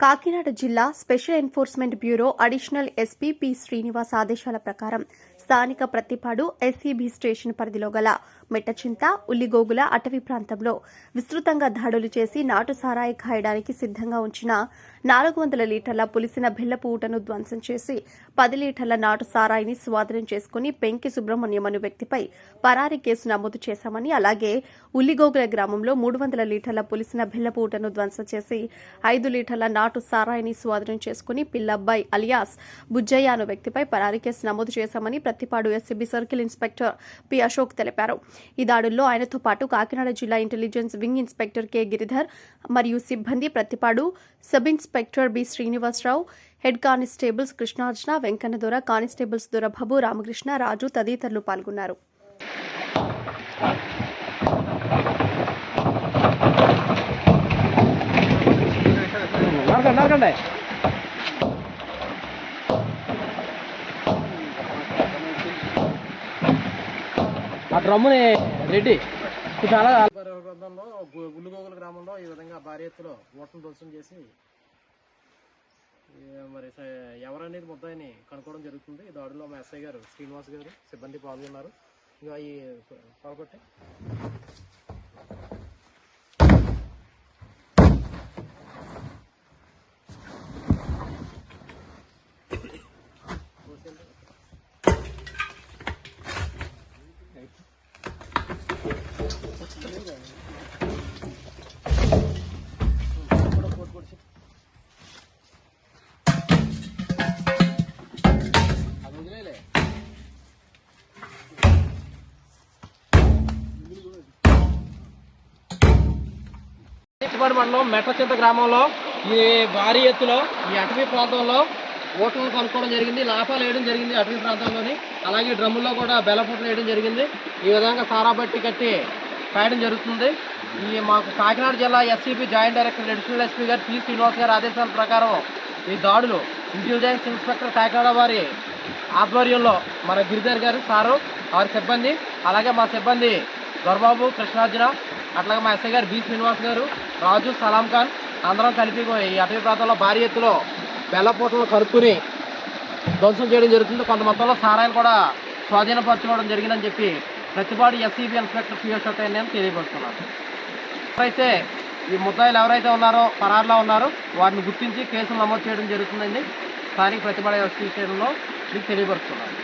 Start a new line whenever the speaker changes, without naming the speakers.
కాకినాడ జిల్లా special enforcement bureau additional SP P Srinivas ఆదేశాల ప్రకారం స్థానిక ప్రతిపాడు ఎస్సీబీ స్టేషన్ పరిధిలో గల మెట్టచింత ఉల్లిగోగుల అటవీ ప్రాంతంలో విస్తృతంగా దాడులు చేసి నాటు సారాయి కాయడానికి సిద్ధంగా ఉంచిన నాలుగు వందల లీటర్ల పులిసిన బెల్లపు ఊటను ధ్వంసం చేసి పది లీటర్ల నాటు సారాయిని స్వాధీనం చేసుకుని పెంకి సుబ్రహ్మణ్యం అను వ్యక్తిపై పరారీ కేసు నమోదు చేశామని అలాగే ఉల్లిగోగుల గ్రామంలో మూడు వందల లీటర్ల పులిసిన బెల్లపు ఊటను ధ్వంసం చేసి ఐదు లీటర్ల నాటు సారాయిని స్వాధీనం చేసుకుని పిల్లబ్బాయి అలియాస్ బుజ్జయ్య అను వ్యక్తిపై పరారీ కేసు నమోదు చేశామని Prathipadu SCB circle inspector P Ashok తెలిపారు. ఈ దాడుల్లో ఆయనతో పాటు కాకినాడ జిల్లా intelligence wing inspector K Giridhar మరియు సిబ్బంది Prathipadu sub inspector B Srinivasarao head constables Krishnarjuna Venkannadora constables Dorababu Ramakrishna Raju తదితరులు పాల్గొన్నారు.
నరకండి ఆ డ్రమ్ముని రెడ్డి. చాలా
ప్రాంతంలో గుల్లుగోగుల గ్రామంలో ఈ విధంగా భారీ ఎత్తులో ఓట్లను ధ్వంసం చేసి మరి ఎవరనేది ముద్దాయిని కనుక్కోవడం జరుగుతుంది. ఈ దాడిలో మా ఎస్ఐ గారు శ్రీనివాస్ గారు సిబ్బంది పాల్గొన్నారు. ఇంకా ఈ పాల్గొట్టి మండలం మెట్లచింత గ్రామంలో ఈ భారీ ఎత్తులో ఈ అటవీ ప్రాంతంలో ఓట్లను కొనుక్కోవడం జరిగింది. లాభాలు వేయడం జరిగింది అటవీ ప్రాంతంలోని. అలాగే డ్రమ్ముల్లో కూడా బెల్లపూట్లు వేయడం జరిగింది. ఈ విధంగా సారా బట్టి కట్టి కాయడం జరుగుతుంది. ఈ మాకు కాకినాడ జిల్లా SCP joint director additional SP గారు పి. శ్రీనివాస్ గారి ఆదేశాల ప్రకారం ఈ దాడులు ఇంటెలిజెన్స్ ఇన్స్పెక్టర్ కాకినాడ వారి ఆధ్వర్యంలో మన గిరిధర్ గారు సారు వారి సిబ్బంది అలాగే మా సిబ్బంది దొరబాబు కృష్ణార్జున అట్లాగే మా ఎస్ఐ గారు బి. శ్రీనివాస్ గారు రాజు సలాం ఖాన్ అందరం కలిపి ఈ అటవీ ప్రాంతంలో భారీ ఎత్తులో బెల్లపూటలు కరుక్కుని ధ్వంసం చేయడం జరుగుతుంది. కొంత మొత్తంలో సారాయిని కూడా స్వాధీనపరచుకోవడం జరిగిందని చెప్పి ప్రతిపాడు ఎస్సీబీ ఇన్స్పెక్టర్ పిఎస్ నేను తెలియపరుస్తున్నాను. ఎవరైతే ఈ ముద్దాయిలు ఎవరైతే ఉన్నారో పరారులో ఉన్నారో వారిని గుర్తించి కేసులు నమోదు చేయడం జరుగుతుందండి. స్థానిక ప్రతిపాడు ఎస్సీ స్టేషన్లో మీకు తెలియపరుస్తున్నాను.